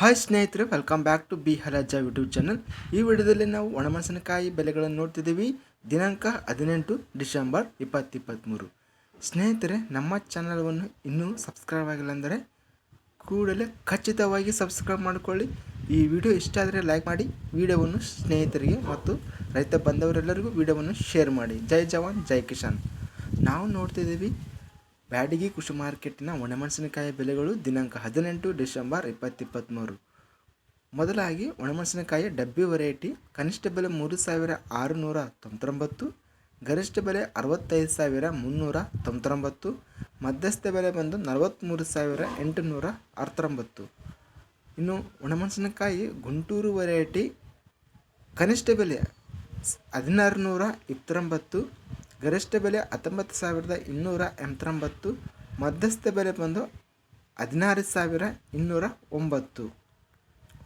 Hi ಸ್ನೇಹಿತರೆ welcome back to B Haraja YouTube channel ಈ ವಿಡಿಯೋದಲ್ಲಿ ನಾವು ಒಣಮೆಣಸಿನಕಾಯಿ ಬೆಲೆಗಳನ್ನು ನೋಡ್ತಿದ್ದೀವಿ. ದಿನಾಂಕ ಹದಿನೆಂಟು ಡಿಸೆಂಬರ್ ಇಪ್ಪತ್ತಿಪ್ಪತ್ತ್ಮೂರು ಸ್ನೇಹಿತರೆ, ನಮ್ಮ ಚಾನಲ್ವನ್ನು ಇನ್ನೂ ಸಬ್ಸ್ಕ್ರೈಬ್ ಆಗಿಲ್ಲ ಅಂದರೆ ಕೂಡಲೇ ಖಚಿತವಾಗಿ ಸಬ್ಸ್ಕ್ರೈಬ್ ಮಾಡಿಕೊಳ್ಳಿ. ಈ ವಿಡಿಯೋ ಇಷ್ಟ ಆದರೆ ಲೈಕ್ ಮಾಡಿ, ವಿಡಿಯೋವನ್ನು ಸ್ನೇಹಿತರಿಗೆ ಮತ್ತು ರೈತ ಬಂದವರೆಲ್ಲರಿಗೂ ವಿಡಿಯೋವನ್ನು ಶೇರ್ ಮಾಡಿ. ಜೈ ಜವಾನ್, ಜೈ ಕಿಸಾನ್. ನಾವು ನೋಡ್ತಿದ್ದೀವಿ ಬ್ಯಾಡಗಿ ಕೃಷಿ ಮಾರ್ಕೆಟ್ನ ಒಣಮೆಣಸಿನಕಾಯಿ ಬೆಲೆಗಳು ದಿನಾಂಕ ಹದಿನೆಂಟು ಡಿಸೆಂಬರ್ ಇಪ್ಪತ್ತಿಪ್ಪತ್ತ್ಮೂರು ಮೊದಲಾಗಿ ಒಣಮೆಣಸಿನಕಾಯಿ ಡಬ್ಬಿ ವೆರೈಟಿ ಕನಿಷ್ಠ ಬೆಲೆ ಮೂರು ಸಾವಿರ ಆರುನೂರ ತೊಂಬತ್ತೊಂಬತ್ತು, ಗರಿಷ್ಠ ಬೆಲೆ ಅರವತ್ತೈದು ಸಾವಿರ ಮುನ್ನೂರ ತೊಂಬತ್ತೊಂಬತ್ತು, ಮಧ್ಯಸ್ಥ ಬೆಲೆ ಬಂದು ನಲವತ್ತ್ಮೂರು ಸಾವಿರ ಎಂಟುನೂರ ಹತ್ತೊಂಬತ್ತು ಇನ್ನು ಒಣಮೆಣಸಿನಕಾಯಿ ಗುಂಟೂರು ವೆರೈಟಿ ಕನಿಷ್ಠ ಬೆಲೆ ಹದಿನಾರು ನೂರ ಇಪ್ಪತ್ತೊಂಬತ್ತು ಗರಿಷ್ಠ ಬೆಲೆ ಹತ್ತೊಂಬತ್ತು ಸಾವಿರದ ಇನ್ನೂರ ಎಂಬತ್ತೊಂಬತ್ತು, ಮಧ್ಯಸ್ಥ ಬೆಲೆ ಬಂದು ಹದಿನಾರು ಸಾವಿರ ಇನ್ನೂರ ಒಂಬತ್ತು.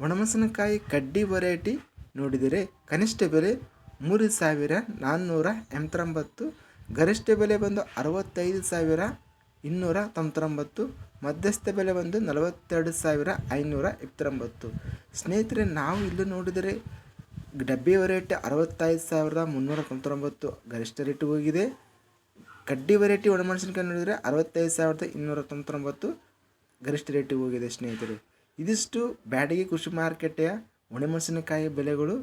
ಒಣಮೆಣಸಿನಕಾಯಿ ಕಡ್ಡಿ ವೆರೈಟಿ ನೋಡಿದರೆ ಕನಿಷ್ಠ ಬೆಲೆ ಮೂರು ಸಾವಿರ ನಾನ್ನೂರ ಎಂಬತ್ತೊಂಬತ್ತು, ಗರಿಷ್ಠ ಬೆಲೆ ಬಂದು ಅರವತ್ತೈದು ಸಾವಿರ ಇನ್ನೂರ ತೊಂಬತ್ತೊಂಬತ್ತು, ಮಧ್ಯಸ್ಥ ಬೆಲೆ ಬಂದು ನಲವತ್ತೆರಡು ಸಾವಿರ ಐನೂರ ಇಪ್ಪತ್ತೊಂಬತ್ತು. ಸ್ನೇಹಿತರೆ, ನಾವು ಇಲ್ಲಿ ನೋಡಿದರೆ ಡಬ್ಬಿ ವೆರೈಟಿ ಅರವತ್ತೈದು ಸಾವಿರದ ಮುನ್ನೂರ ತೊಂಬತ್ತೊಂಬತ್ತು ಗರಿಷ್ಠ ರೇಟ್ ಹೋಗಿದೆ. ಕಡ್ಡಿ ವೆರೈಟಿ ಒಣಮೆಣಸಿನಕಾಯಿ ನೋಡಿದರೆ ಅರವತ್ತೈದು ಸಾವಿರದ ಇನ್ನೂರ ತೊಂಬತ್ತೊಂಬತ್ತು ಗರಿಷ್ಠ ರೇಟಿಗೆ ಹೋಗಿದೆ ಸ್ನೇಹಿತರೆ. ಇದಿಷ್ಟು ಬ್ಯಾಡಗಿ ಕೃಷಿ ಮಾರುಕಟ್ಟೆಯ ಒಣಮೆಣಸಿನಕಾಯಿ ಬೆಲೆಗಳು.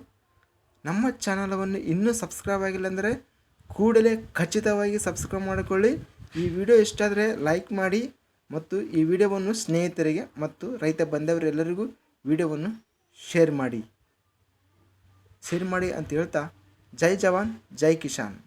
ನಮ್ಮ ಚಾನಲವನ್ನು ಇನ್ನೂ ಸಬ್ಸ್ಕ್ರೈಬ್ ಆಗಿಲ್ಲ ಅಂದರೆ ಕೂಡಲೇ ಖಚಿತವಾಗಿ ಸಬ್ಸ್ಕ್ರೈಬ್ ಮಾಡಿಕೊಳ್ಳಿ. ಈ ವಿಡಿಯೋ ಇಷ್ಟ ಆದರೆ ಲೈಕ್ ಮಾಡಿ ಮತ್ತು ಈ ವಿಡಿಯೋವನ್ನು ಸ್ನೇಹಿತರಿಗೆ ಮತ್ತು ರೈತ ಬಂದವರೆಲ್ಲರಿಗೂ ವಿಡಿಯೋವನ್ನು ಶೇರ್ ಮಾಡಿ. ಶೇರ್ ಮಾಡಿ ಅಂತ ಹೇಳ್ತಾ ಜೈ ಜವಾನ್ ಜೈ ಕಿಶಾನ್.